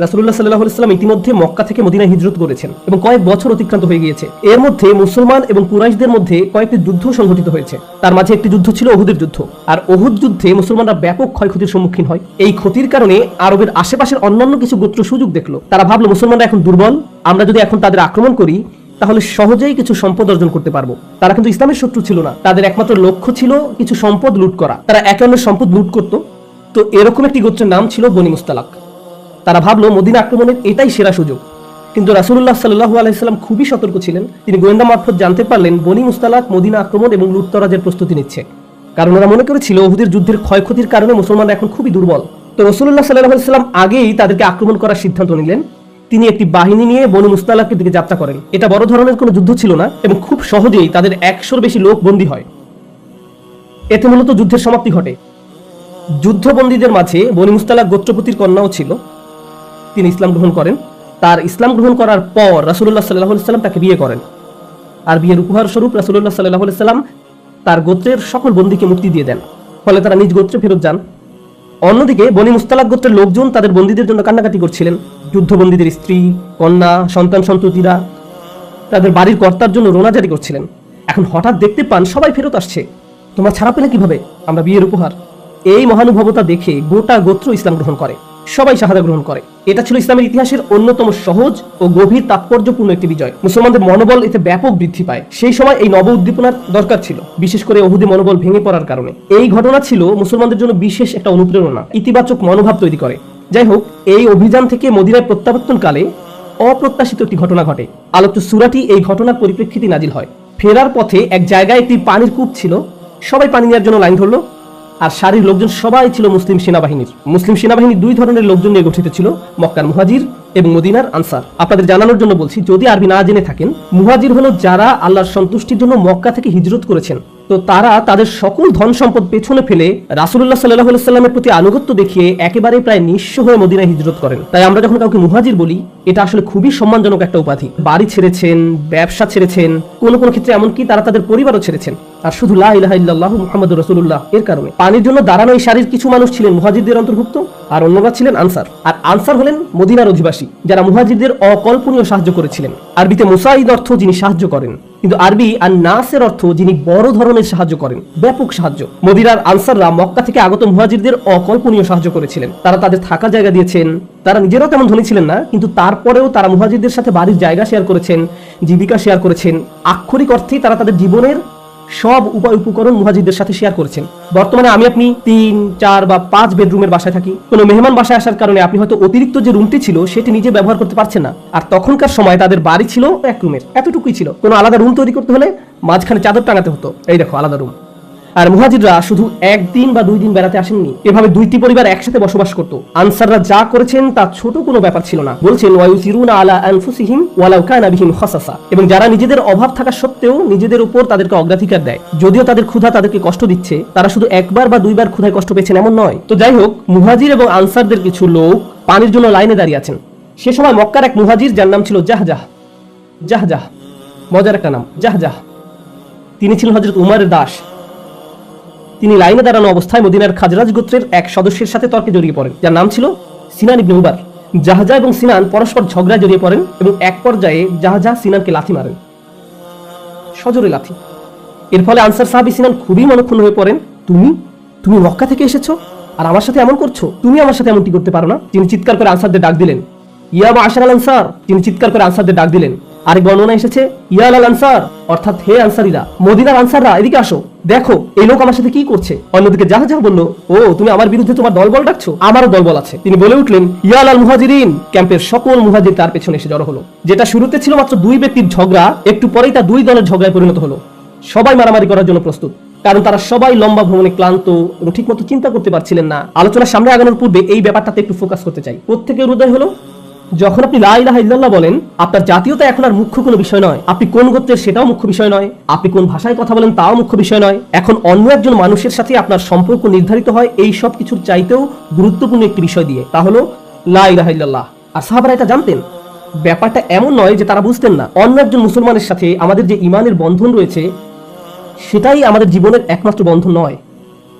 রাসুল্লাহ সাল্লাহ ইসলাম ইতিমধ্যে মক্কা থেকে মদিনায় হিজরত করেছেন এবং কয়েক বছর অতিক্রান্ত হয়ে গিয়েছে। এর মধ্যে মুসলমান এবং কুরাইশদের মধ্যে কয়েকটি যুদ্ধ সংঘটিত হয়েছে। তার মাঝে একটি যুদ্ধ ছিল ওহুদের যুদ্ধ। আর ওহুদ যুদ্ধে মুসলমানরা ব্যাপক ক্ষয়ক্ষতির সম্মুখীন হয়। এই ক্ষতির কারণে আরবের আশেপাশের অন্যান্য কিছু গোত্র সুযোগ দেখল। তারা ভাবলো, মুসলমানরা এখন দুর্বল। আমরা যদি এখন তাদের আক্রমণ করি, তাহলে সহজেই কিছু সম্পদ অর্জন করতে পারব। তারা কিন্তু ইসলামের শত্রু ছিল না। তাদের একমাত্র লক্ষ্য ছিল কিছু সম্পদ লুট করা। তারা একে অন্যের সম্পদ লুট করত। তো এরকম একটি গোত্রের নাম ছিল বনি মুস্তালাক। তারা ভাবলো মদিনা আক্রমণের এটাই সেরা সুযোগ। কিন্তু রাসুল্লাহ সাল্লাহ আলাইসাল্লাম খুবই সতর্ক ছিলেন। তিনি গোয়েন্দা মারফত জানতে পারলেন বনি মুস্তালাক মদিনা আক্রমণ এবং লুটতরাজের প্রস্তুতি নিচ্ছে। কারণ ওরা মনে করেছিল ওহুদের যুদ্ধের ক্ষয়ক্ষতির কারণে মুসলমানরা এখন খুবই দুর্বল। তো রসুল্লাহ সাল্লাহ সাল্লাম আগেই তাদেরকে আক্রমণ করার সিদ্ধান্ত নিলেন। তিনি একটি বাহিনী নিয়ে বনু মুস্তালাকের দিকে যাত্রা করেন। এটা বড় ধরনের কোনো যুদ্ধ ছিল না এবং খুব সহজেই তাদের একশোর বেশি লোক বন্দী হয়। এতে মূলত যুদ্ধের সমাপ্তি ঘটে। যুদ্ধবন্দীদের মাঝে বনি মুস্তালাক গোত্রপতির কন্যাও ছিল। তিনি ইসলাম গ্রহণ করেন। তার ইসলাম গ্রহণ করার পর রাসুল্লাহ সাল্লাহ সাল্লাম তাকে বিয়ে করেন। আর বিয়ের উপহার স্বরূপ রাসুল্লাহ সাল্লাহ সাল্লাম তার গোত্রের সকল বন্দীকে মুক্তি দিয়ে দেন। ফলে তারা নিজ গোত্রে ফেরত যান। অন্যদিকে বনি মুস্তালাক গোত্রের লোকজন তাদের বন্দীদের জন্য কান্নাকাটি করছিলেন। যুদ্ধবন্দীদের স্ত্রী, কন্যা, সন্তান, সন্ততিরা তাদের বাড়ির কর্তার জন্য রোনা জারি করছিলেন। এখন হঠাৎ দেখতে পান সবাই ফেরত আসছে। তোমরা ছাড়া পেলে কীভাবে? আমরা বিয়ের উপহার। এই মহানুভবতা দেখে গোটা গোত্র ইসলাম গ্রহণ করে। সবাই শাহাদা গ্রহণ করে। এটা ছিল ইসলামের ইতিহাসের অন্যতম সহজ ও গভীর তাৎপর্যপূর্ণ একটি বিজয়। মুসলমানদের মনোবল এতে ব্যাপক বৃদ্ধি পায়। সেই সময় এই নব উদ্দীপনার দরকার ছিল, বিশেষ করে অহুদে মনোবল ভেঙে পড়ার কারণে। এই ঘটনা ছিল মুসলমানদের জন্য বিশেষ একটা অনুপ্রেরণা, ইতিবাচক মনোভাব তৈরি করে। যাই হোক, এই অভিযান থেকে মদিনায় প্রত্যাবর্তনকালে অপ্রত্যাশিত একটি ঘটনা ঘটে। আলোচ্য সুরাটি এই ঘটনার পরিপ্রেক্ষিতে নাজিল হয়। ফেরার পথে এক জায়গায় একটি পানির কূপ ছিল। সবাই পানি নেওয়ার জন্য লাইন ধরলো। আর সারির লোকজন সবাই ছিল মুসলিম সেনাবাহিনীর। মুসলিম সেনাবাহিনী দুই ধরনের লোকজন নিয়ে গঠিত ছিল, মক্কার মুহাজির এবং মদিনার আনসার। আপনাদের জানানোর জন্য বলছি, যদি আরবি না জেনে থাকেন, মুহাজির হলো যারা আল্লাহর সন্তুষ্টির জন্য মক্কা থেকে হিজরত করেছেন। তো তারা তাদের সকল ধন সম্পদ পেছনে ফেলে রাসুল্লাহ সাল্লাহ সাল্লামের প্রতি আনুগত্য দেখিয়ে একেবারে প্রায় নিঃস্ব হয়ে মদিনায় হিজরত করেন। তাই আমরা যখন কাউকে মুহাজির বলি, এটা আসলে খুবই সম্মানজনক একটা উপাধি। বাড়ি ছেড়েছেন, ব্যবসা ছেড়েছেন, কোন কোন ক্ষেত্রে এমনকি তারা তাদের পরিবারও ছেড়েছেন। আর শুধু লাহ ইল্লাল্লাহু মুহাম্মাদুর এর কারণে। পানির জন্য দাঁড়ানো এই শাড়ির কিছু মানুষ ছিলেন মুহাজিরদের অন্তর্ভুক্ত, আর অন্যরা ছিলেন আনসার। আর আনসার হলেন মদিনার অধিবাসী, যারা মুহাজিরদের অকল্পনীয় সাহায্য করেছিলেন। আরবিতে মুসাইদ অর্থ যিনি সাহায্য করেন। কিন্তু আরবি আর নাসের অর্থ যিনি বড় ধরনের সাহায্য করেন, ব্যাপক সাহায্য। মদিনার আনসাররা মক্কা থেকে আগত মুহাজিরদের অকল্পনীয় সাহায্য করেছিলেন। তারা তাদের থাকার জায়গা দিয়েছেন। তারা নিজেরাও তেমন ধনী ছিলেন না, কিন্তু তারপরেও তারা মুহাজিরদের সাথে বাড়ির জায়গা শেয়ার করেছেন, জীবিকা শেয়ার করেছেন। আক্ষরিক অর্থেই তারা তাদের জীবনের সব উপায় উপকরণ মুহাজিদের সাথে শেয়ার করেছেন। বর্তমানে আমি আপনি তিন, চার বা পাঁচ বেডরুমের বাসায় থাকি। কোনো মেহমান বাসায় আসার কারণে আপনি হয়তো অতিরিক্ত যে রুমটি ছিল, সেটি নিজে ব্যবহার করতে পারছেন না। আর তখনকার সময় তাদের বাড়ি ছিল এক রুমের এতটুকুই ছিল। কোনো আলাদা রুম তৈরি করতে হলে মাঝখানে চাদর টাঙাতে হতো। এই দেখো, আলাদা রুম আর মুহাজিররা শুধু একদিন বা দুই দিন বেড়াতে আসেননি। এভাবে দুইটি পরিবার একসাথে বসবাস করত। আনসাররা যা করেছেন তা ছোট কোনো ব্যাপার ছিল না। বলছেন, ওয়ায়ুসিরুনা আলা আনফুসিহিম ওয়ালাউ কানা বিহিম খাসাসা। এবং যারা নিজেদের অভাব থাকা সত্ত্বেও নিজেদের উপর তাদেরকে অগ্রাধিকার দেয়। যদিও তাদের ক্ষুধা তাদেরকে কষ্ট দিচ্ছে, তারা শুধু একবার বা দুইবার ক্ষুধায় কষ্ট পেয়েছেন এমন নয়। তো যাই হোক, মুহাজির এবং আনসারদের কিছু লোক পানির জন্য লাইনে দাঁড়িয়ে আছেন। সে সময় মক্কার এক মুহাজির, যার নাম ছিল জাহজাহ। জাহজাহ, মজার একটা নাম, জাহজাহ। তিনি ছিলেন হজরত উমারের দাস। তিনি লাইনে দাঁড়ানো অবস্থায় মদিনার খাজরাজ গোত্রের এক সদস্যের সাথে তর্কে জড়িয়ে পড়েন। যার নাম ছিল সিনান ইবনে উবার জাহাজা এবং সিনান পরস্পর ঝগড়ায় জড়িয়ে পড়েন এবং এক পর্যায়ে জাহাজা সিনানকে লাথি মারেন। সজোরে লাথি। এর ফলে আনসার সাহাবি সিনান খুবই মনক্ষুণ্ণ হয়ে পড়েন। তুমি? তুমি মক্কা থেকে এসেছ? আর আমার সাথে এমন করছ? তুমি আমার সাথে এমনটি করতে পারো না? তিনি চিৎকার করে আনসারদের ডাক দিলেন। ইয়া বা আশার আল আনসার? তিনি চিৎকার করে আনসারদের ডাক দিলেন। আরেক বর্ণনা এসেছে, ইয়া আল আনসার? অর্থাৎ, হে আনসারিরা, মদিনার আনসাররা, এদিকে আসো। দেখো, এই লোক আমার সাথে কি করছে? অন্যদিকে যাহা যাহা বলল, ও, তুমি আমার বিরুদ্ধে তোমার দলবল ডাকছো? আমারও দলবল আছে। তিনি বলে উঠলেন, ইয়াল আল মুহাজিরিন। ক্যাম্পের সকল মুহাজির তার পেছনে এসে জড়ো হলো। যেটা শুরুতে ছিল মাত্র দুই ব্যক্তির ঝগড়া, একটু পরেই তা দুই দলের ঝগড়ায় পরিণত হলো। সবাই মারামারি করার জন্য প্রস্তুত, কারণ তারা সবাই লম্বা ভ্রমণে ক্লান্ত এবং ঠিকমতো চিন্তা করতে পারছিলেন না। আলোচনার সামনে আগানোর পূর্বে এই ব্যাপারটাতে একটু ফোকাস করতে চাই। প্রত্যেকের হৃদয় হলো? যখন আপনি লা ইলাহা ইল্লাল্লাহ বলেন, আপনার জাতীয়তা এখন আর মুখ্য কোনো বিষয় নয়। আপনি কোন গোত্রের সেটাও মুখ্য বিষয় নয়। আপনি কোন ভাষায় কথা বলেন তাও মুখ্য বিষয় নয়। এখন অন্য একজন মানুষের সাথে আপনার সম্পর্ক নির্ধারিত হয় এই সব কিছুর চাইতেও গুরুত্বপূর্ণ একটি বিষয় দিয়ে। তা হলো লা ইলাহা ইল্লাল্লাহ। আর সাহাবারা এটা জানতেন। ব্যাপারটা এমন নয় যে তারা বুঝতেন না। অন্য একজন মুসলমানের সাথে আমাদের যে ইমানের বন্ধন রয়েছে, সেটাই আমাদের জীবনের একমাত্র বন্ধন নয়।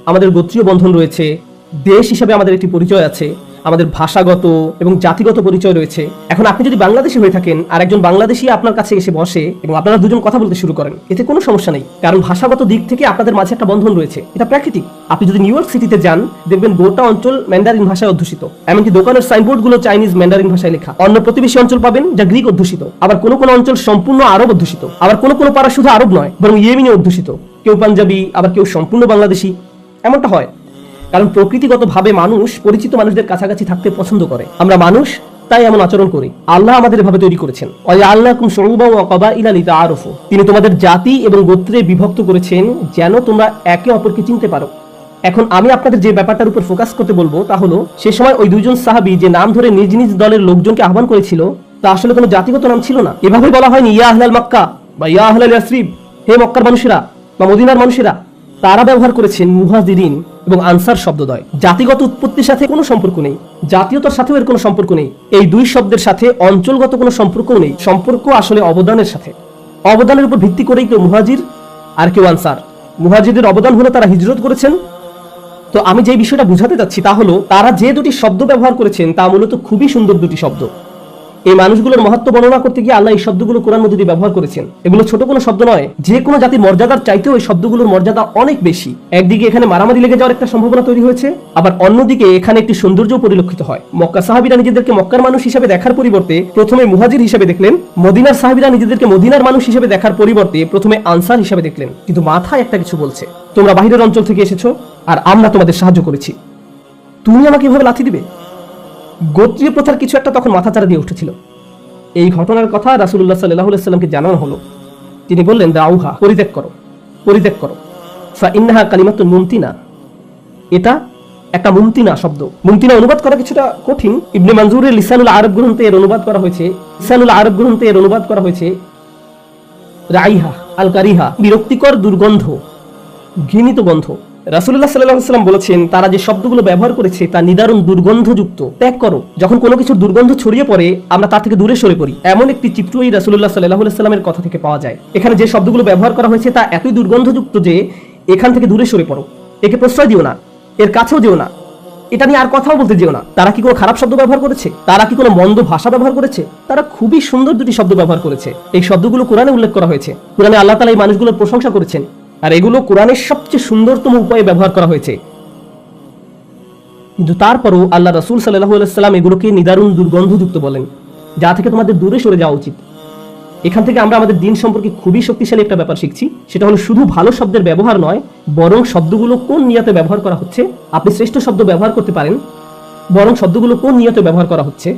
আমাদের গোত্রীয় বন্ধন রয়েছে। দেশ হিসাবে আমাদের একটি পরিচয় আছে। আমাদের ভাষাগত এবং জাতিগত পরিচয় রয়েছে। এখন আপনি যদি বাংলাদেশি হয়ে থাকেন আর একজন বাংলাদেশি আপনার কাছে এসে বসে এবং আপনারা দুজন কথা বলতে শুরু করেন, এতে কোনো সমস্যা নেই। কারণ ভাষাগত দিক থেকে আপনাদের মাঝে একটা বন্ধন রয়েছে। এটা প্রাকৃতিক। আপনি যদি নিউ ইয়র্ক সিটিতে যান, দেখবেন গোটা অঞ্চল ম্যান্ডারিন ভাষায় অধ্যুষিত। এমনকি দোকানের সাইনবোর্ডগুলো চাইনিজ ম্যান্ডারিন ভাষায় লেখা। অন্য প্রতিবেশী অঞ্চল পাবেন যা গ্রিক অধ্যুষিত। আবার কোনো কোনো অঞ্চল সম্পূর্ণ আরব অধ্যুষিত। আবার কোনো কোনো পাড়া শুধু আরব নয়, বরং ইয়েমিনে অধ্যুষিত। কেউ পাঞ্জাবি, আবার কেউ সম্পূর্ণ বাংলাদেশি। এমনটা হয়। কারণ প্রকৃতিগতভাবে মানুষ পরিচিত মানুষদের কাছাকাছি থাকতে পছন্দ করে। আমরা মানুষ, তাই এমন আচরণ করি। আল্লাহ আমাদের এভাবে তৈরি করেছেন। আল্লাহ আরফু তিনি তোমাদের জাতি এবং গোত্রে বিভক্ত করেছেন যেন তোমরা একে অপরকে চিনতে পারো। এখন আমি আপনাদের যে ব্যাপারটার উপর ফোকাস করতে বলব তা হলো, সে সময় ওই দুইজন সাহাবী যে নাম ধরে নিজ নিজ দলের লোকজনকে আহ্বান করেছিল, তা আসলে কোনো জাতিগত নাম ছিল না। এভাবে বলা হয়নি, ইয়া আহলাল মক্কা বা ইয়া আহলাল ইয়াসরিব হে মক্কার মানুষেরা বা মদিনার মানুষেরা তারা ব্যবহার করেছেন মুহাজিরিন এবং আনসার শব্দদ্বয়। জাতিগত উৎপত্তির সাথে কোনো সম্পর্ক নেই, জাতীয়তার সাথেও এর কোনো সম্পর্ক নেই, এই দুই শব্দের সাথে অঞ্চলগত কোনো সম্পর্কও নেই, সম্পর্ক আসলে অবদানের সাথে। অবদানের উপর ভিত্তি করেই কেউ মুহাজির আর কেউ আনসার। মুহাজিদের অবদান হলো তারা হিজরত করেছেন। তো আমি যে বিষয়টা বুঝাতে চাচ্ছি তা হলো, তারা যে দুটি শব্দ ব্যবহার করেছেন তা মূলত খুবই সুন্দর দুটি শব্দ। এই মানুষগুলোর মহত্ব বর্ণনা করতে গিয়ে আল্লাহ এই শব্দগুলো কোরআন মধ্যে দিয়ে ব্যবহার করেছেন। এগুলো ছোট কোনো শব্দ নয়। যে কোনো জাতির মর্যাদার চাইতেও এই শব্দগুলোর মর্যাদা অনেক বেশি। একদিকে এখানে মারামারি লেগে যাওয়ার একটা সম্ভাবনা তৈরি হয়েছে, আবার অন্যদিকে এখানে একটি সৌন্দর্য পরিলক্ষিত হয়। মক্কা সাহাবিরা নিজেদেরকে মক্কার মানুষ হিসেবে দেখার পরিবর্তে প্রথমে মুহাজির হিসেবে দেখলেন, মদিনার সাহাবিরা নিজেদেরকে মদিনার মানুষ হিসেবে দেখার পরিবর্তে প্রথমে আনসার হিসেবে দেখলেন। কিন্তু মাথায় একটা কিছু বলছে, তোমরা বাহিরের অঞ্চল থেকে এসেছ, আর আমরা তোমাদের সাহায্য করেছি। তুমি আমাকে এভাবে লাথি দিবে? গোত্রীয় প্রথার কিছু একটা তখন মাথা চারা দিয়ে উঠেছিল। এই ঘটনার কথা রাসুল্লাহ সাল্লাহ সাল্লামকে জানানো হলো। তিনি বললেন, দাউহা, পরিত্যাগ করো পরিত্যাগ করো। ফা ইন্নাহা কালিমাতুন মুমতিনা। এটা একটা মুমতিনা শব্দ। মুমতিনা অনুবাদ করা কিছুটা কঠিন। ইবনে মঞ্জুরের লিসানুল আরব গ্রন্থে এর অনুবাদ করা হয়েছে। লিসানুল আরব গ্রন্থে এর অনুবাদ করা হয়েছে, রাইহা আল কারিহা বিরক্তিকর দুর্গন্ধ, ঘৃণিত গন্ধ। রাসুল্লাহ সাল্লাহ সাল্লাম বলেছেন, তারা যে শব্দগুলো ব্যবহার করেছে তা নিদারুণ দুর্গন্ধযুক্ত। ত্যাগ করো, যখন কোনো কিছুর দুর্গন্ধ ছড়িয়ে পড়ে, আমরা তার থেকে দূরে সরে পড়ি। এমন একটি চিত্র এই রাসুল্লাহ সাল্লাহ সাল্লামের কথা থেকে পাওয়া যায়। এখানে যে শব্দগুলো ব্যবহার করা হয়েছে, তা এতই দুর্গন্ধযুক্ত যে এখান থেকে দূরে সরে পড়ো। একে প্রশ্রয় দিও না, এর কাছেও যেও না। এটা নিয়ে আর কথাও বলতে যেও না। তারা কি কোনো খারাপ শব্দ ব্যবহার করেছে? তারা কি কোনো মন্দ ভাষা ব্যবহার করেছে? তারা খুবই সুন্দর দুটি শব্দ ব্যবহার করেছে। এই শব্দগুলো কোরআনে উল্লেখ করা হয়েছে। কোরআনে আল্লাহ তালা এই মানুষগুলোর প্রশংসা করেছেন। আর এগুলো কোরআনের সবচেয়ে সুন্দরতম উপায়ে ব্যবহার করা হয়েছে। কিন্তু তারপরও আল্লাহ রসুল সাল্লাহ সাল্লাম এগুলোকে নিদারুণ দুর্গন্ধযুক্ত বলেন, যা থেকে তোমাদের দূরে সরে যাওয়া উচিত। এখান থেকে আমরা আমাদের দিন সম্পর্কে খুবই শক্তিশালী একটা ব্যাপার শিখছি, সেটা হলো শুধু ভালো শব্দের ব্যবহার নয়, বরং শব্দগুলো কোন নিয়তে ব্যবহার করা হচ্ছে, আপনি শ্রেষ্ঠ শব্দ ব্যবহার করতে পারেন, বরং শব্দগুলো কোন নিয়তে ব্যবহার করা হচ্ছে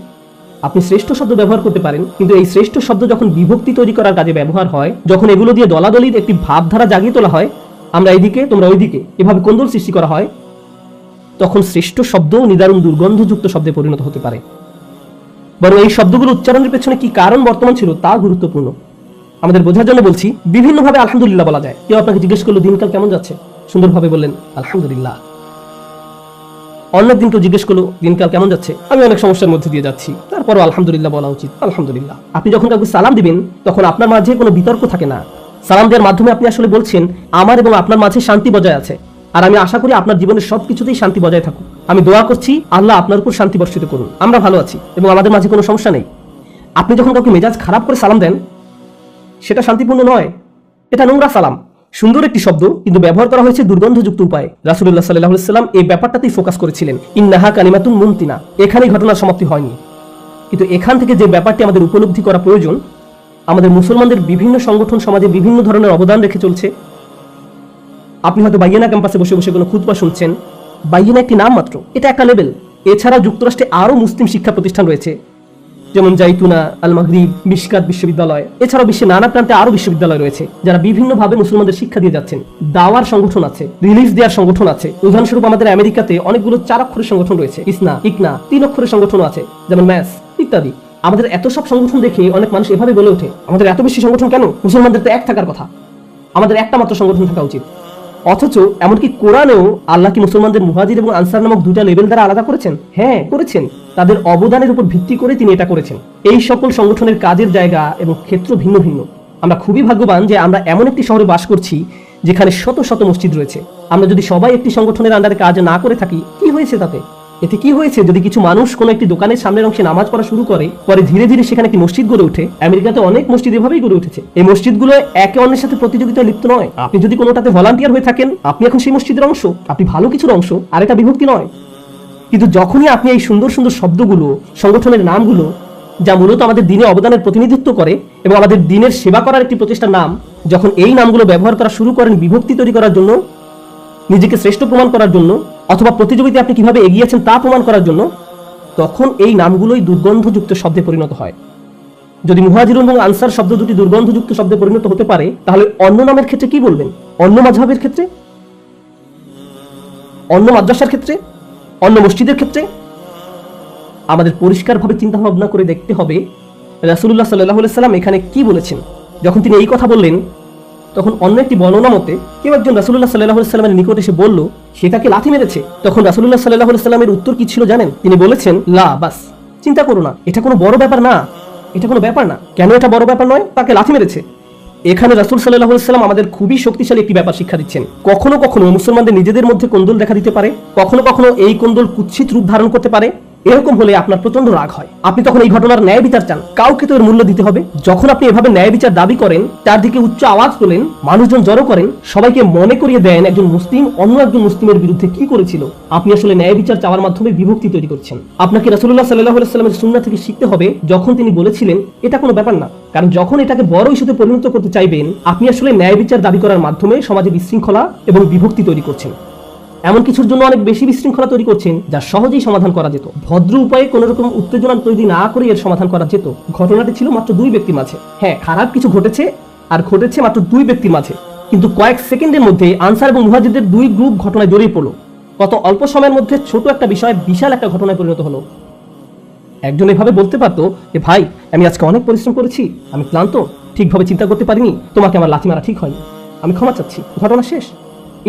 আপনি শ্রেষ্ঠ শব্দ ব্যবহার করতে পারেন, কিন্তু এই শ্রেষ্ঠ শব্দ যখন বিভক্তি তৈরি করার কাজে ব্যবহার হয়, যখন এগুলো দিয়ে দলাদলির একটি ভাবধারা জাগিয়ে তোলা হয়, আমরা এইদিকে, তোমরা ওইদিকে এভাবে কোন্দল সৃষ্টি করা হয়, তখন শ্রেষ্ঠ শব্দও নিদারুণ দুর্গন্ধযুক্ত শব্দে পরিণত হতে পারে। বরং এই শব্দগুলো উচ্চারণের পেছনে কি কারণ বর্তমান ছিল তা গুরুত্বপূর্ণ। আমাদের বোঝার জন্য বলছি, বিভিন্নভাবে আলহামদুলিল্লাহ বলা যায়। কেউ আপনাকে জিজ্ঞেস করল, দিনকাল কেমন যাচ্ছে? সুন্দরভাবে বললেন, আলহামদুলিল্লাহ। অন্য দিন কেউ জিজ্ঞেস করল, দিনকাল কেমন যাচ্ছে? আমি অনেক সমস্যার মধ্যে দিয়ে যাচ্ছি। তারপরও আলহামদুলিল্লাহ বলা উচিত। আলহামদুলিল্লাহ। আপনি যখন কাউকে সালাম দিবেন, তখন আপনার মাঝে কোনো বিতর্ক থাকে না। সালাম দেওয়ার মাধ্যমে আপনি আসলে বলছেন, আমার এবং আপনার মাঝে শান্তি বজায় আছে। আর আমি আশা করি আপনার জীবনের সব কিছুতেই শান্তি বজায় থাকুক। আমি দোয়া করছি, আল্লাহ আপনার উপর শান্তি বর্ষিত করুন। আমরা ভালো আছি এবং আমাদের মাঝে কোনো সমস্যা নেই। আপনি যখন কাউকে মেজাজ খারাপ করে সালাম দেন, সেটা শান্তিপূর্ণ নয়, এটা নোংরা সালাম। সুন্দর একটি শব্দ, কিন্তু ব্যবহার করা হয়েছে দুর্গন্ধযুক্ত উপায়ে। রাসুল্লাহ সাল্লাহ সাল্লাম এই ব্যাপারটাতেই ফোকাস করেছিলেন। ইন্নাহা কানিমাতুন মুমতিনা এখানেই ঘটনার সমাপ্তি হয়নি। কিন্তু এখান থেকে যে ব্যাপারটি আমাদের উপলব্ধি করা প্রয়োজন, আমাদের মুসলমানদের বিভিন্ন সংগঠন সমাজে বিভিন্ন ধরনের অবদান রেখে চলছে। আপনি হয়তো বাইয়েনা ক্যাম্পাসে বসে বসে কোনো খুতবা শুনছেন। বাইয়েনা একটি নাম মাত্র, এটা একটা লেভেল এছাড়া যুক্তরাষ্ট্রে আরও মুসলিম শিক্ষা প্রতিষ্ঠান রয়েছে। যেমন জাইতুনা আল মাগরিব মিশকাত বিশ্ববিদ্যালয়। এছাড়াও বিশ্বে নানা প্রান্তে আরও বিশ্ববিদ্যালয় রয়েছে, যারা বিভিন্নভাবে মুসলমানদের শিক্ষা দিয়ে যাচ্ছেন। দাওয়ার সংগঠন আছে রিলিজ দেওয়ার সংগঠন আছে। উদাহরণস্বরূপ আমাদের আমেরিকাতে অনেকগুলো চার অক্ষরের সংগঠন রয়েছে, ইসনা, ইকনা, তিন অক্ষরের সংগঠন আছে, যেমন ম্যাথ ইত্যাদি। আমাদের এত সব সংগঠন দেখে অনেক মানুষ এভাবে বলে ওঠে, আমাদের এত বেশি সংগঠন কেন? মুসলমানদের তো এক থাকার কথা। আমাদের একটা মাত্র সংগঠন থাকা উচিত। অথচ এমনকি কোরআনেও আল্লাহ কি মুসলমানদের মুহাজির এবং আনসার নামক দুটা লেভেল দ্বারা আলাদা করেছেন? হ্যাঁ করেছেন। তাদের অবদানের উপর ভিত্তি করে তিনি এটা করেছেন। এই সকল সংগঠনের কাজের জায়গা এবং ক্ষেত্র ভিন্ন ভিন্ন। আমরা খুবই ভাগ্যবান যে আমরা এমন একটি শহরে বাস করছি যেখানে শত শত মসজিদ রয়েছে। আমরা যদি সবাই একটি সংগঠনের আন্ডারে কাজ না করে থাকি, কি হয়েছে তাতে? এতে কি হয়েছে? যদি কিছু মানুষ কোনো একটি দোকানের সামনের অংশে নামাজ পড়া শুরু করে, পরে ধীরে ধীরে সেখানে একটি মসজিদ গড়ে ওঠে। আমেরিকাতে অনেক মসজিদ এভাবেই গড়ে উঠেছে। এই মসজিদগুলো একে অন্যের সাথে প্রতিযোগিতায় লিপ্ত নয়। আপনি যদি কোনোটাতে ভলান্টিয়ার হয়ে থাকেন, আপনি এখন সেই মসজিদের অংশ। আপনি ভালো কিছুর অংশ, আর এটা বিভক্তি নয়। কিন্তু যখনই আপনি এই সুন্দর সুন্দর শব্দগুলো, সংগঠনের নামগুলো, যা মূলত আমাদের দিনে অবদানের প্রতিনিধিত্ব করে এবং আমাদের দিনের সেবা করার একটি প্রচেষ্টার নাম, যখন এই নামগুলো ব্যবহার করা শুরু করেন বিভক্তি তৈরি করার জন্য, নিজেকে শ্রেষ্ঠ প্রমাণ করার জন্য অথবা প্রতিযোগিতায় আপনি কীভাবে এগিয়েছেন তা প্রমাণ করার জন্য তখন এই নামগুলোই দুর্গন্ধযুক্ত শব্দে পরিণত হয়। যদি মুহাজির এবং আনসার শব্দ দুটি দুর্গন্ধযুক্ত শব্দে পরিণত হতে পারে, তাহলে অন্য নামের ক্ষেত্রে কি বলবেন? অন্য মাঝহের ক্ষেত্রে? অন্য মাদ্রাসার ক্ষেত্রে? অন্য মসজিদের ক্ষেত্রে? আমাদের পরিষ্কারভাবে চিন্তা ভাবনা করে দেখতে হবে রাসুল্লাহ সাল্লাহ সাল্লাম এখানে কি বলেছেন। যখন তিনি এই কথা বললেন তখন অন্য একটি বর্ণনা মতে, কেউ একজন রাসুল্লাহ সাল্লাহ সাল্লামের নিকট এসে বলল, সে তাকে লাথি মেরেছে? তখন রাসুল্লাহ সাল্লাহ সাল্লামের উত্তর কি ছিল জানেন? তিনি বলেছেন, লা, বাস, চিন্তা করো না, এটা কোনো বড় ব্যাপার না, এটা কোনো ব্যাপার না। কেন এটা বড় ব্যাপার নয়? তাকে লাথি মেরেছে? এখানে রাসুল সাল্লাহ সাল্লাম আমাদের খুবই শক্তিশালী একটি ব্যাপার শিক্ষা দিচ্ছেন। কখনো কখনো মুসলমানদের নিজেদের মধ্যে কোন্দল দেখা দিতে পারে, কখনো কখনো এই কোন্দল কুৎসিত রূপ ধারণ করতে পারে এরকম হলে আপনার প্রচণ্ড রাগ হয়। আপনি তখন এই ঘটনার ন্যায় বিচার চান। কাউকে তো এর মূল্য দিতে হবে। যখন আপনি এভাবে ন্যায় বিচার দাবি করেন, তার দিকে উচ্চ আওয়াজ তোলেন, মানুষজন জড়ো করেন, সবাইকে মনে করিয়ে দেন একজন মুসলিম, অন্য একজন মুসলিমের বিরুদ্ধে কি করেছিল। আপনি আসলে ন্যায় বিচার চাওয়ার মাধ্যমে বিভক্তি তৈরি করছেন। আপনাকে রাসুল্লাহ সাল্লাহ সাল্লামের সুন্না থেকে শিখতে হবে, যখন তিনি বলেছিলেন, এটা কোনো ব্যাপার না। কারণ যখন এটাকে বড় ইস্যুতে পরিণত করতে চাইবেন, আপনি আসলে ন্যায় বিচার দাবি করার মাধ্যমে সমাজে বিশৃঙ্খলা এবং বিভক্তি তৈরি করছেন। এমন কিছুর জন্য অনেক বেশি বিশৃঙ্খলা তৈরি করছেন, যা সহজেই সমাধান করা যেত। ভদ্র উপায়ে কোন রকম উত্তেজনা তৈরি না করে এর সমাধান করা যেত। ঘটনাটি ছিল মাত্র দুই ব্যক্তির মাঝে। হ্যাঁ খারাপ কিছু ঘটেছে আর ঘটেছে মাত্র দুই ব্যক্তির মাঝে। কিন্তু কয়েক সেকেন্ডের মধ্যে আনসার এবং মুহাজিদের দুই গ্রুপ ঘটনায় জড়িয়ে পড়ল। কত অল্প সময়ের মধ্যে ছোট একটা বিষয়, বিশাল একটা ঘটনায় পরিণত হলো। একজন এভাবে বলতে পারতো যে, ভাই, আমি আজকে অনেক পরিশ্রম করেছি, আমি ক্লান্ত, ঠিকভাবে চিন্তা করতে পারিনি, তোমাকে আমার লাথি মারা ঠিক হয়নি। আমি ক্ষমা চাচ্ছি, ঘটনা শেষ।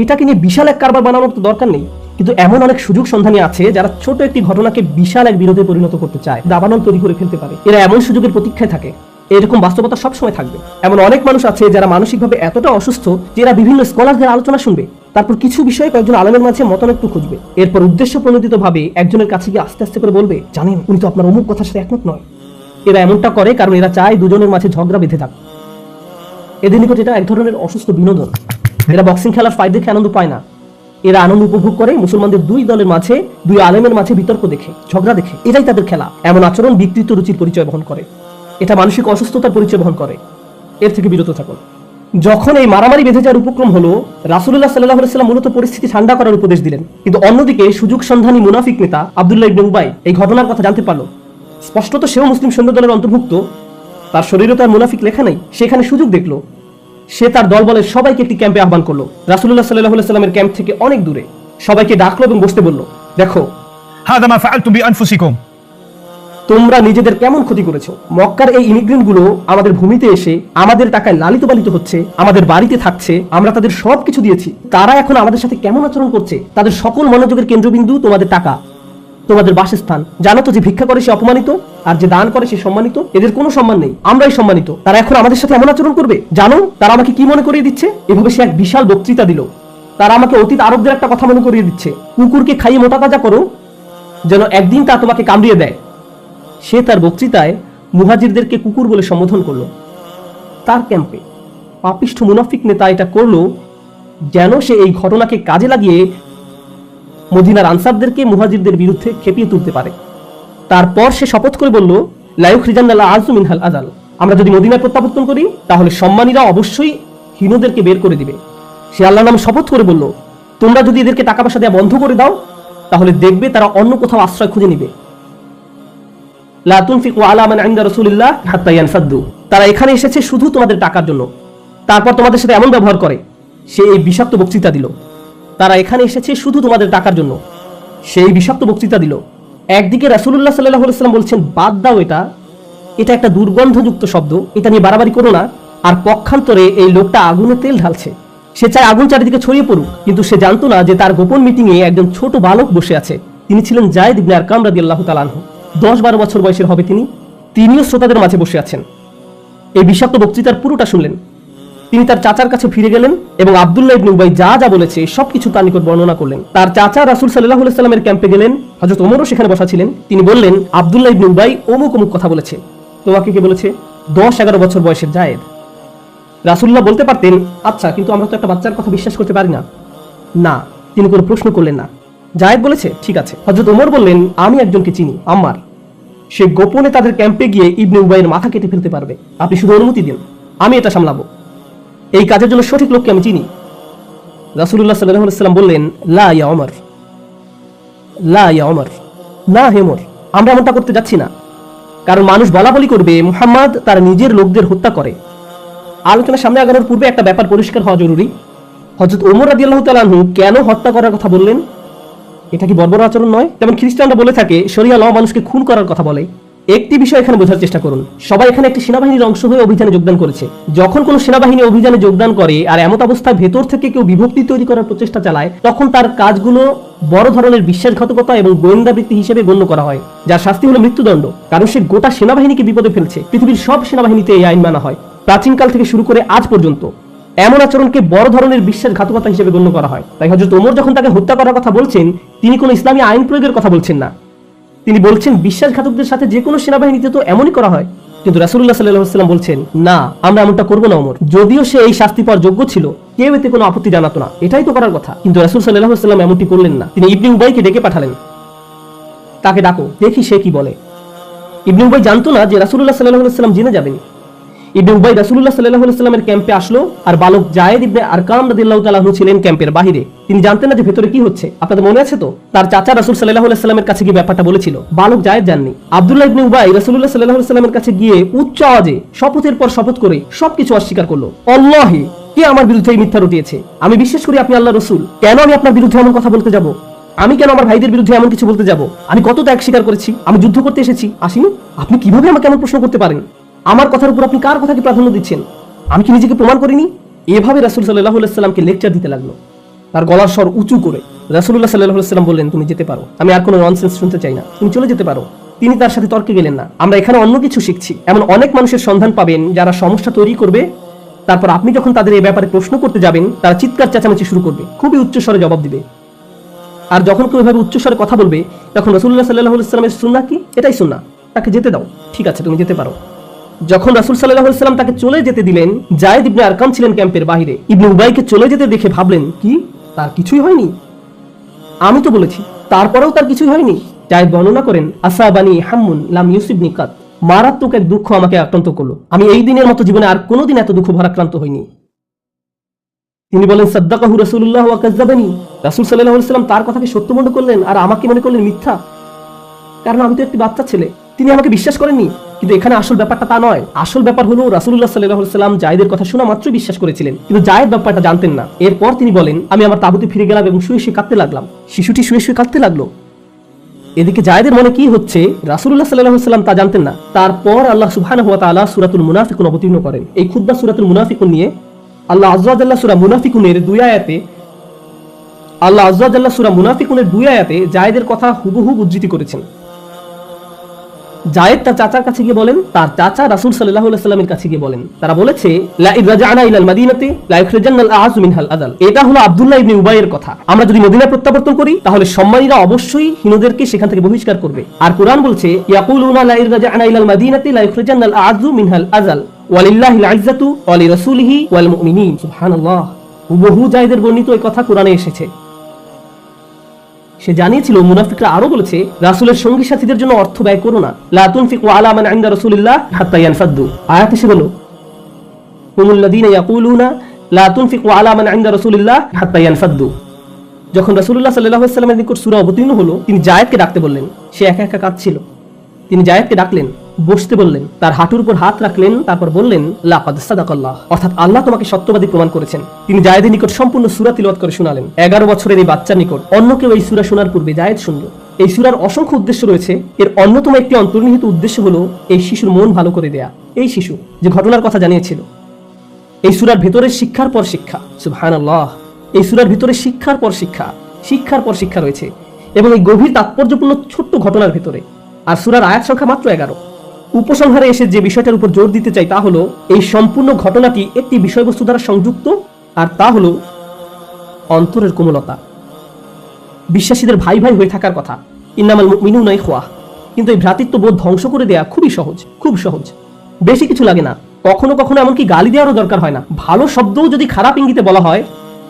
এটাকে নিয়ে বিশাল এক কারবার বানানোর তো দরকার নেই। কিন্তু এমন অনেক সুযোগ সন্ধানী আছে যারা ছোট একটি ঘটনাকে বিশাল এক বিরোধে পরিণত করতে চায়, দাবানল তৈরি করে ফেলতে পারে। এরা এমন সুযোগের প্রতীক্ষায় থাকে, এরকম বাস্তবতা সবসময় থাকবে। এমন অনেক মানুষ আছে যারা মানসিকভাবে এতটা অসুস্থ যে এরা বিভিন্ন স্কলারদের আলোচনা শুনবে, তারপর কিছু বিষয়ে কয়েকজন আলমের মাঝে মতানৈক্য খুঁজবে। এরপর উদ্দেশ্য প্রণোদিত ভাবে একজনের কাছে গিয়ে আস্তে আস্তে করে বলবে, জানেন, উনি তো আপনার অমুক কথার সাথে একমত নয়। এরা এমনটা করে কারণ এরা চায় দুজনের মাঝে ঝগড়া বেঁধে থাক। এদের নিকট এটা এক ধরনের অসুস্থ বিনোদন। এরা বক্সিং খেলার ফাইট দেখে আনন্দ পায় না। এরা আনন্দ উপভোগ করে, মুসলমানদের দুই দলের মাঝে, দুই আলেমের মাঝে বিতর্ক দেখে, ঝগড়া দেখে। এটাই তাদের খেলা। এমন আচরণ বিকৃত রুচির পরিচয় বহন করে। এটা মানসিক অসুস্থতার পরিচয় বহন করে। এর থেকে বিরত থাকুন। যখন এই মারামারি বেঁধে যাওয়ার উপক্রম হলো রাসুল্লাহ সাল্লাহ সাল্লাম মূলত পরিস্থিতি ঠান্ডা করার উপদেশ দিলেন। কিন্তু অন্যদিকে সুযোগ সন্ধানী মুনাফিক নেতা আবদুল্লাহ ইবনে উবাই এই ঘটনার কথা জানতে পারল। স্পষ্টত সেও মুসলিম সৈন্য দলের অন্তর্ভুক্ত। তার শরীরে তার মুনাফিক লেখা নেই। সেখানে সুযোগ দেখল। সে তার দলবলের সবাইকে একটি ক্যাম্পে আহ্বান করল। রাসুল্লাহ সাল্লাহ সাল্লামের ক্যাম্প থেকে অনেক দূরে সবাইকে ডাকলো এবং বসতে বলল দেখো তোমরা নিজেদের কেমন ক্ষতি করেছ? মক্কার এই ইমিগ্রেন্টগুলো আমাদের ভূমিতে এসে আমাদের টাকায় লালিত পালিত হচ্ছে আমাদের বাড়িতে থাকছে আমরা তাদের সব কিছু দিয়েছি। তারা এখন আমাদের সাথে কেমন আচরণ করছে? তাদের সকল মনোযোগের কেন্দ্রবিন্দু তোমাদের টাকা তোমাদের বাসস্থান। জানো তো যে ভিক্ষা করে সে অপমানিত? আর যে দান করে সে সম্মানিত, এদের কোনো সম্মান নেই। আমরাই সম্মানিত। তারা এখন আমাদের সাথে এমন আচরণ করবে? জানো? তারা আমাকে কি মনে করিয়ে দিচ্ছে? এভাবে সে এক বিশাল বক্তৃতা দিল। তারা আমাকে অতীত আরবদের একটা কথা মনে করিয়ে দিচ্ছে। কুকুরকে খাইয়ে মোটা তাজা করো, যেন একদিন তা তোমাকে কামড়িয়ে দেয়। সে তার বক্তৃতায় মুহাজিরদেরকে কুকুর বলে সম্বোধন করল। তার ক্যাম্পে পাপিষ্ঠ মুনাফিক নেতা এটা করল, যেন সে এই ঘটনাকে কাজে লাগিয়ে মদিনার আনসারদেরকে মুহাজিরদের বিরুদ্ধে খেপিয়ে তুলতে পারে। তারপর সে শপথ করে বলল লায়ুক রিজান্নাল্লাহ আজু মিনহাল আজাল আমরা যদি মদিনায় প্রত্যাবর্তন করি, তাহলে সম্মানীরা অবশ্যই হীনদেরকে বের করে দিবে। সে আল্লাহ নামে শপথ করে বলল, তোমরা যদি এদেরকে টাকা পয়সা দেওয়া বন্ধ করে দাও, তাহলে দেখবে তারা অন্য কোথাও আশ্রয় খুঁজে নিবে। তারা এখানে এসেছে শুধু তোমাদের টাকার জন্য। তারপর তোমাদের সাথে এমন ব্যবহার করে, সে এই বিষাক্ত বক্তৃতা দিল। তারা এখানে এসেছে শুধু তোমাদের টাকার জন্য। সেই বিষাক্ত বক্তৃতা দিল। একদিকে রাসূলুল্লাহ আলাইহি সাল্লাম বলছেন, বাদ দাও এটা। এটা একটা দুর্গন্ধযুক্ত শব্দ। এটা নিয়ে বাড়াবাড়ি করো না। আর পক্ষান্তরে এই লোকটা আগুনে তেল ঢালছে। সে চায় আগুন চারিদিকে ছড়িয়ে পড়ুক, কিন্তু সে জানতো না যে তার গোপন মিটিং এ একজন ছোট বালক বসে আছে। তিনি ছিলেন জায়দ ইবনে আরকাম রাদিয়াল্লাহু তাআলা আনহু। দশ বারো বছর বয়সের হবে তিনি। তিনিও শ্রোতাদের মাঝে বসে আছেন। এই বিষাক্ত বক্তৃতার পুরোটা শুনলেন। তিনি তার চাচার কাছে ফিরে গেলেন এবং আব্দুল্লাহ ইবনে উবাই যা যা বলেছে সবকিছু তার নিকট বর্ণনা করলেন। তার চাচা রাসূল আলাইহি সাল্লামের ক্যাম্পে গেলেন। হযরত ওমরও সেখানে বসা ছিলেন। তিনি বললেন, আব্দুল্লাহ ইবনে উবাই অমুক অমুক কথা বলেছে। তোমাকে কে বলেছে? দশ এগারো বছর বয়সের জায়েদ। রাসূলুল্লাহ বলতে পারতেন আচ্ছা কিন্তু আমরা তো একটা বাচ্চার কথা বিশ্বাস করতে পারি না। না, তিনি কোনো প্রশ্ন করলেন না। জায়েদ বলেছে, ঠিক আছে। হযরত ওমর বললেন, আমি একজনকে চিনি আমার সে গোপনে তাদের ক্যাম্পে গিয়ে ইবনে উবাইয়ের মাথা কেটে ফেলতে পারবে। আপনি শুধু অনুমতি দিন, আমি এটা সামলাবো। এই কাজের জন্য সঠিক লোককে আমি চিনি। রাসূলুল্লাহ সাল্লাল্লাহু আলাইহি সাল্লাম বললেন, লা ইয়া ওমর, লা ইয়া ওমর, না হে ওমর, আমরা এমনটা করতে যাচ্ছি না। কারণ মানুষ বলা বলি করবে, মুহাম্মদ তার নিজের লোকদের হত্যা করে। আলোচনার সামনে আগানোর পূর্বে একটা ব্যাপার পরিষ্কার হওয়া জরুরি। হযরত ওমর রাদিয়াল্লাহু তাআলা আনহু কেন হত্যা করার কথা বললেন? এটা কি বর্বর আচরণ নয়? যেমন খ্রিস্টানরা বলে থাকে, শরিয়া ল মানুষকে খুন করার কথা বলে। একটি বিষয় এখানে বোঝার চেষ্টা করুন। সবাই এখানে একটি সেনাবাহিনীর অংশ হয়ে অভিযানে যোগদান করেছে। যখন কোনো সেনাবাহিনী অভিযানে যোগদান করে আর এমত অবস্থায় ভেতর থেকে কেউ বিভক্তি তৈরি করার প্রচেষ্টা চালায়, তখন তার কাজগুলো বড় ধরনের বিশ্বাসঘাতকতা এবং গোয়েন্দাবৃত্তি হিসেবে গণ্য করা হয়, যার শাস্তি হলো মৃত্যুদণ্ড। কারণ সে গোটা সেনাবাহিনীকে বিপদে ফেলছে। পৃথিবীর সব সেনাবাহিনীতে এই আইন মানা হয়। প্রাচীনকাল থেকে শুরু করে আজ পর্যন্ত এমন আচরণকে বড় ধরনের বিশ্বাসঘাতকতা হিসেবে গণ্য করা হয়। তাই হজরত ওমর যখন তাকে হত্যা করার কথা বলছেন, তিনি কোনো ইসলামী আইন প্রয়োগের কথা বলছেন না। তিনি বলছেন, বিশ্বাসঘাতকদের সাথে যে কোনো সেনাবাহিনীতে তো এমনই করা হয়। কিন্তু রাসুল্লাহ সাল্লাম বলছেন, না, আমরা এমনটা করব না অমর যদিও সে এই শাস্তি পাওয়ার যোগ্য ছিল, কেউ এতে কোনো আপত্তি জানাতো না। এটাই তো করার কথা। কিন্তু রাসুল সাল্লাহ সাল্লাম এমনটি করলেন না। তিনি ইবনি উবাইকে ডেকে পাঠালেন। তাকে ডাকো, দেখি সে কি বলে। ইবনি উবাই জানতো না যে রাসুল্লাহ সাল্লাহ সাল্লাম জেনে যাবেন। ইবনে উবাই রাসূলুল্লাহ সাল্লাল্লাহু আলাইহি সাল্লামের ক্যাম্পে আসলো আর বালক জায়েদ ইবনে আরকাম রাদিয়াল্লাহু তাআলা ছিলেন ক্যাম্পের বাইরে তিনি জানতেন না যে ভেতরে কি হচ্ছে। আপনাদের মনে আছে তো? তার চাচা রাসূল আলাইহি সাল্লামের কাছে গিয়ে ব্যাপারটা বলেছিল। বালক জায়েদ জাননি। ইবনে উবাই কাছে গিয়ে উচ্চ আওয়াজে শপথের পর শপথ করে সবকিছু অস্বীকার করল। আল্লাহি, কে আমার বিরুদ্ধে এই মিথ্যা রটিয়েছে? আমি বিশ্বাস করি আপনি আল্লাহ রসুল। কেন আমি আপনার বিরুদ্ধে এমন কথা বলতে যাব? আমি কেন আমার ভাইদের বিরুদ্ধে এমন কিছু বলতে যাব? আমি কত ত্যাগ স্বীকার করেছি? আমি যুদ্ধ করতে এসেছি। আসিনি? আপনি কীভাবে আমাকে এমন প্রশ্ন করতে পারেন? আমার কথার উপর আপনি কার কথাকে প্রাধান্য দিচ্ছেন? আমি কি নিজেকে প্রমাণ করিনি? এভাবে রাসুল সাল্লাহ সাল্লামকে লেকচার দিতে লাগল। তার গলার স্বর উঁচু করে রাসুল্লাহ সাল্লাহ সাল্লাম বললেন, তুমি যেতে পারো। আমি আর কোনো ননসেন্স শুনতে চাই না। তুমি চলে যেতে পারো। তিনি তার সাথে তর্কে গেলেন না। আমরা এখানে অন্য কিছু শিখছি। এমন অনেক মানুষের সন্ধান পাবেন যারা সমস্যা তৈরি করবে। তারপর আপনি যখন তাদের এই ব্যাপারে প্রশ্ন করতে যাবেন, তারা চিৎকার চেঁচামেচি শুরু করবে। খুবই উচ্চস্বরে জবাব দিবে। আর যখন কেউ এভাবে উচ্চস্বরে কথা বলবে, তখন রসুল্লাহ সাল্লাহ সাল্লামের সুন্না কি? এটাই সুন্না তাকে যেতে দাও। ঠিক আছে, তুমি যেতে পারো। যখন রাসুল সাল্লাহ সাল্লাম তাকে চলে যেতে দিলেন, জায়েদ ইবনে আরকাম ছিলেন ক্যাম্পের বাইরে ইবনে উবাইকে চলে যেতে দেখে ভাবলেন, কি? তার কিছুই হয়নি? আমি তো বলেছি, তারপরেও তার কিছুই হয়নি। জায়েদ বর্ণনা করেন আসাবানি হাম্মুন লাম ইউসিব নিকাত। মারাত্মক এক দুঃখ আমাকে আক্রান্ত করল। আমি এই দিনের মতো জীবনে আর কোনোদিন এত দুঃখ ভারাক্রান্ত হইনি। তিনি বলেন, সাদ্দাকাহু রাসূলুল্লাহ ওয়া কাযযাবানি। রাসূল আলাইহি সাল্লাম তার কথাকে সত্য মনে করলেন আর আমাকে মনে করলেন মিথ্যা। কারণ আমি তো একটি বাচ্চা ছেলে। তিনি আমাকে বিশ্বাস করেননি। কিন্তু এখানে আসল ব্যাপারটা তা নয়। আসল ব্যাপার হলো রাসূলুল্লাহ সাল্লাল্লাহু আলাইহি সাল্লাম জায়েদের কথা শোনা মাত্র বিশ্বাস করেছিলেন। কিন্তু জায়েদ ব্যাপারটা জানতেন না। এরপর তিনি বলেন, আমি আমার তাঁবুতে ফিরে গেলাম এবং শুয়ে শুয়ে কাঁদতে লাগলাম। শিশুটি শুয়ে শুয়ে কাঁদতে লাগল। এদিকে জায়েদের মনে কি হচ্ছে? রাসূলুল্লাহ সাল্লাল্লাহু আলাইহি সাল্লাম তা জানতেন না। তারপর আল্লাহ সুবহানাহু ওয়া তাআলা সূরাতুল মুনাফিকুন অবতীর্ণ করেন। এই খুতবা সূরাতুল মুনাফিকুন নিয়ে আল্লাহ আজ্জাজাল্লাহ সূরা মুনাফিকুনের দুই আয়াতে আল্লাহ আজ্জাজাল্লাহ সূরা মুনাফিকুনের দুই আয়াতে জায়েদের কথা হুবহু উদ্ধৃতি করেছেন। জায়েদ তার চাচার কাছে গিয়ে বলেন, তার চাচা রাসূল আলাইহি সাল্লামের কাছে গিয়ে বলেন। তারা বলেছে এটা হলো আব্দুল্লাহ ইবনে উবাইয়ের কথা। আমরা যদি মদিনা প্রত্যাবর্তন করি, তাহলে সম্মানীরা অবশ্যই হীনদেরকে সেখান থেকে বহিষ্কার করবে। আর কোরআন বলছে, ইয়াকুলুনা লা ইদ রাজানা ইলাল মাদিনাতি আযু মিনহাল আযাল। ইজ্জাতু ওয়াল মুমিনিন। সুবহানাল্লাহ। বহু জায়েদের বর্ণিত এই কথা কোরআনে এসেছে। সে জানিয়েছিল, মুনাফিকরা আরও বলেছে, রাসুলের সঙ্গী সাথীদের জন্য অর্থ ব্যয় করো না। লাতুন ফিকু আলা মান আইন্দা রাসূলিল্লাহ হাত্তা ইয়ানফাদ্দু। আয়াত এসে বলো হুমুল্লাযীনা ইয়াকুলুনা, লা তুনফিকু আলা মান আইন্দা রাসূলিল্লাহ হাত্তা ইয়ানফাদ্দু। যখন রাসূলুল্লাহ সাল্লাল্লাহু আলাইহি ওয়াসাল্লামের নিকট সূরা অবতীর্ণ হলো, তিনি জায়েদকে ডাকতে বললেন। সে একা একা কাঁদছিল। তিনি জায়েদকে ডাকলেন বসতে বললেন, তার হাঁটুর উপর হাত রাখলেন, তারপর বললেন, লাকাদ সাদাকাল্লাহ। অর্থাৎ আল্লাহ তোমাকে সত্যবাদী প্রমাণ করেছেন। তিনি জায়েদের নিকট সম্পূর্ণ সূরা তিলাওয়াত করে শোনালেন। এগারো বছরের এই বাচ্চার নিকট অন্য কেউ এই সূরা শোনার পূর্বে জায়েদ শুনল। এই সূরার অসংখ্য উদ্দেশ্য রয়েছে। এর অন্যতম একটি অন্তর্নিহিত উদ্দেশ্য হলো এই শিশুর মন ভালো করে দেয়া। এই শিশু যে ঘটনার কথা জানিয়েছিল। এই সূরার ভেতরে শিক্ষার পর শিক্ষা। সুবহানাল্লাহ। এই সুরার ভিতরে শিক্ষার পর শিক্ষা। শিক্ষার পর শিক্ষা রয়েছে। এবং এই গভীর তাৎপর্যপূর্ণ ছোট্ট ঘটনার ভেতরে। আর সুরার আয়াত সংখ্যা মাত্র এগারো। উপসংহারে এসে যে বিষয়টার উপর জোর দিতে চাই তা হলো, এই সম্পূর্ণ ঘটনাটি একটি বিষয়বস্তু দ্বারা সংযুক্ত, আর তা হলো অন্তরের কোমলতা। বিশ্বাসীদের ভাই ভাই হয়ে থাকার কথা। ইন্নামাল মিনু নয় খোয়া কিন্তু এই ভ্রাতৃত্ব বোধ ধ্বংস করে দেয়া খুবই সহজ, খুব সহজ। বেশি কিছু লাগে না। কখনো কখনো এমনকি গালি দেওয়ারও দরকার হয় না। ভালো শব্দও যদি খারাপ ইঙ্গিতে বলা হয়,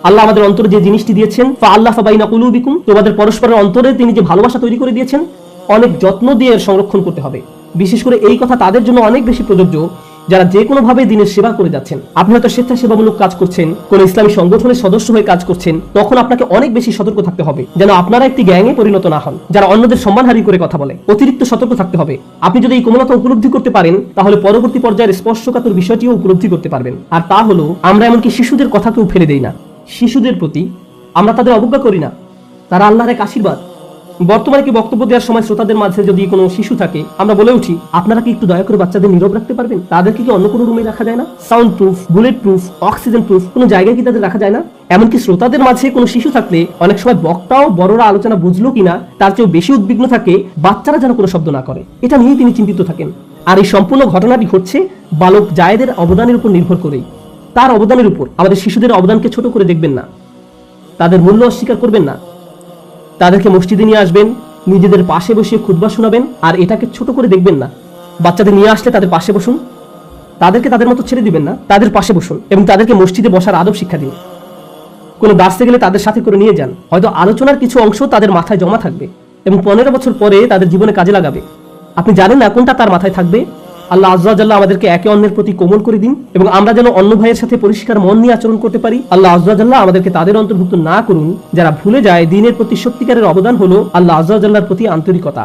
আল্লাহ আমাদের অন্তরে যে জিনিসটি দিয়েছেন, ফা আল্লাহ ফাবাইনা কুলুবিকুম, তোমাদের পরস্পরের অন্তরে তিনি যে ভালোবাসা তৈরি করে দিয়েছেন, অনেক যত্ন দিয়ে সংরক্ষণ করতে হবে। বিশেষ করে এই কথা তাদের জন্য অনেক বেশি প্রযোজ্য, যারা যে কোনো ভাবে দিনের সেবা করে যাচ্ছেন। আপনি হয়তো স্বেচ্ছাসেবামূলক কাজ করছেন, কোন ইসলামী সংগঠনের সদস্য হয়ে কাজ করছেন, তখন আপনাকে অনেক বেশি সতর্ক থাকতে হবে, যেন আপনারা একটি গ্যাংয়ে পরিণত না হন, যারা অন্যদের সম্মানহারি করে কথা বলে। অতিরিক্ত সতর্ক থাকতে হবে। আপনি যদি এই কোমলতা উপলব্ধি করতে পারেন, তাহলে পরবর্তী পর্যায়ের স্পর্শকাতর বিষয়টিও উপলব্ধি করতে পারবেন। আর তা হলো, আমরা এমনকি শিশুদের কথাকেও ফেলে দেই না। শিশুদের প্রতি আমরা তাদের অবজ্ঞা করি না। তারা আল্লাহর এক আশীর্বাদ। বর্তমানে কি বক্তব্য দেওয়ার সময় শ্রোতাদের মাঝে যদি কোনো শিশু থাকে, আমরা বলে উঠি, আপনারা কি একটু দয়া করে বাচ্চাদের নীরব রাখতে পারবেন? তাদেরকে কি অন্য কোনো রুমে রাখা যায় না? Soundproof bulletproof oxygen proof কোনো জায়গায় কি তাদের রাখা যায় না? এমনকি শ্রোতাদের মাঝে কোনো শিশু থাকলে অনেক সময় বক্তাও বড়রা আলোচনা বুঝলো কিনা, তার চেয়েও বেশি উদ্বিগ্ন থাকে বাচ্চারা যেন কোনো শব্দ না করে। এটা নিয়েই তিনি চিন্তিত থাকেন। আর এই সম্পূর্ণ ঘটনাটি ঘটছে বালক জায়েদের অবদানের উপর নির্ভর করেই। তার অবদানের উপর আমাদের শিশুদের অবদানকে ছোট করে দেখবেন না। তাদের মূল্য অস্বীকার করবেন না। তাদেরকে মসজিদে নিয়ে আসবেন, নিজেদের পাশে বসে খুতবা শোনাবেন, আর এটাকে ছোট করে দেখবেন না। বাচ্চাদের নিয়ে আসলে তাদের পাশে বসুন। তাদেরকে তাদের মতো ছেড়ে দিবেন না, তাদের পাশে বসুন এবং তাদেরকে মসজিদে বসার আদব শিক্ষা দিন। কোনো দাসতে গেলে তাদের সাথে করে নিয়ে যান। হয়তো আলোচনার কিছু অংশ তাদের মাথায় জমা থাকবে এবং পনেরো বছর পরে তাদের জীবনে কাজে লাগাবে। আপনি জানেন না কোনটা তার মাথায় থাকবে? আল্লাহ আজ্লাহ আমাদেরকে একে অন্যের প্রতি কোমল করে দিন এবং আমরা যেন অন্য ভাইয়ের সাথে পরিষ্কার মন নিয়ে আচরণ করতে পারি। আল্লাহ জাল্লাহ আমাদেরকে তাদের অন্তর্ভুক্ত না করুন, যারা ভুলে যায়, দিনের প্রতি সত্যিকারের অবদান হলো আল্লাহ আজ্লাহর প্রতি আন্তরিকতা।